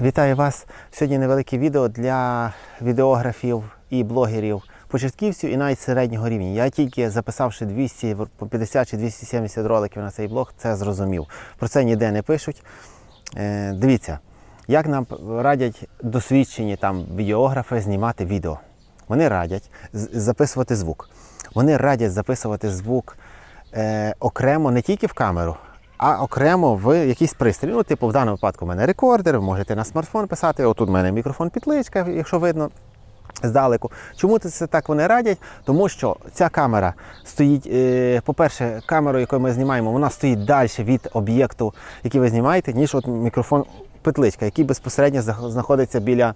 Вітаю вас! Сьогодні невелике відео для відеографів і блогерів початківців і навіть середнього рівня. Я тільки записавши 250 чи 270 роликів на цей блог, це зрозумів. Про це ніде не пишуть. Е, дивіться, як нам радять досвідчені там відеографи знімати відео. Вони радять записувати звук. Вони радять записувати звук е, окремо не тільки в камеру, а окремо в якийсь пристрій. Ну, типу, в даному випадку в мене рекордер, ви можете на смартфон писати. Отут в мене мікрофон підличка, якщо видно. Здалеку. Чому це так вони радять? Тому що ця камера стоїть, е, по-перше, камерою, якою ми знімаємо, вона стоїть далі від об'єкту, який ви знімаєте, ніж от мікрофон петличка, який безпосередньо знаходиться біля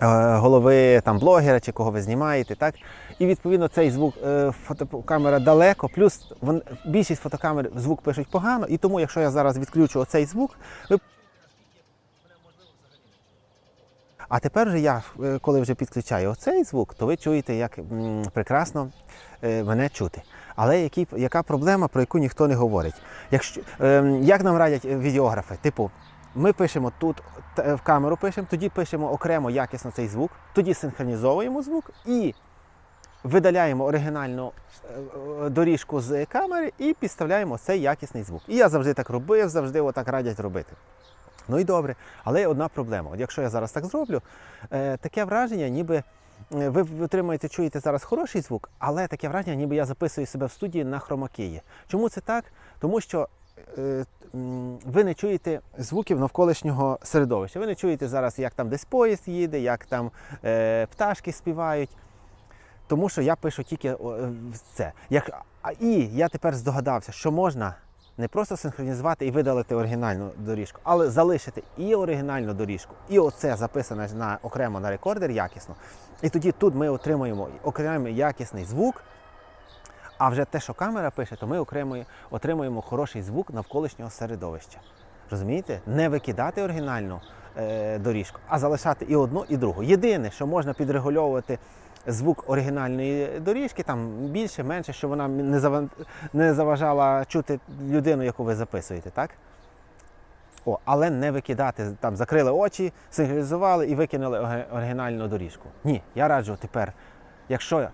голови там, блогера чи кого ви знімаєте. Так? І відповідно цей звук е, фотокамера далеко, плюс вон, більшість фотокамер звук пишуть погано, і тому, якщо я зараз відключу оцей звук, ви А тепер вже я, е, коли вже підключаю оцей звук, то ви чуєте, як прекрасно е, мене чути. Але які, яка проблема, про яку ніхто не говорить? Якщо, ем, як нам радять е, відеографи? Типу, ми пишемо тут е, в камеру пишемо, тоді пишемо окремо якісно цей звук, тоді синхронізовуємо звук і видаляємо оригінальну е, е, доріжку з камери і підставляємо цей якісний звук. І я завжди так робив, завжди отак радять робити. Ну і добре, але є одна проблема. От якщо я зараз так зроблю, таке враження, ніби ви отримаєте, чуєте зараз хороший звук, але таке враження, ніби я записую себе в студії на хромакеї. Чому це так? Тому що ви не чуєте звуків навколишнього середовища. Ви не чуєте зараз, як там десь поїзд їде, як там е, пташки співають. Тому що я пишу тільки е, це. Як, і я тепер здогадався, що можна не просто синхронізувати і видалити оригінальну доріжку, але залишити і оригінальну доріжку, і оце записане на, окремо на рекордер якісно. І тоді тут ми отримуємо окремо якісний звук. А вже те, що камера пише, то ми окремо отримуємо хороший звук навколишнього середовища. Розумієте? Не викидати оригінальну е, доріжку, а залишати і одну, і другу. Єдине, що можна підрегульовувати звук оригінальної доріжки, там більше, менше, щоб вона не, зава- не заважала чути людину, яку ви записуєте, так? О, але не викидати, там закрили очі, синхронізували і викинули оригінальну доріжку. Ні, я раджу тепер, якщо е,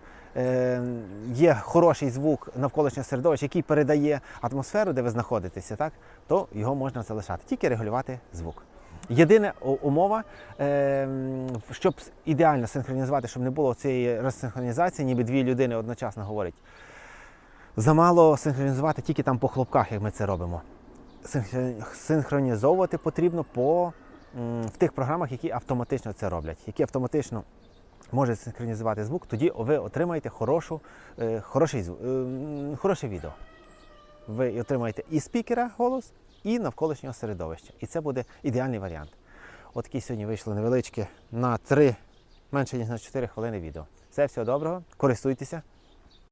є хороший звук навколишнього середовища, який передає атмосферу, де ви знаходитеся, так, то його можна залишати, тільки регулювати звук. Єдина умова, е, щоб ідеально синхронізувати, щоб не було цієї розсинхронізації, ніби дві людини одночасно говорять. Замало синхронізувати тільки там по хлопках, як ми це робимо. Синхронізовувати потрібно по, в тих програмах, які автоматично це роблять, які автоматично можуть синхронізувати звук, тоді ви отримаєте хорошу, е, хороший, е, хороше відео. Ви отримаєте і спікера голос, і навколишнього середовища. І це буде ідеальний варіант. Отакі сьогодні вийшло невеличке на 3, менше ніж на 4 хвилини відео. Все, всього доброго, користуйтеся.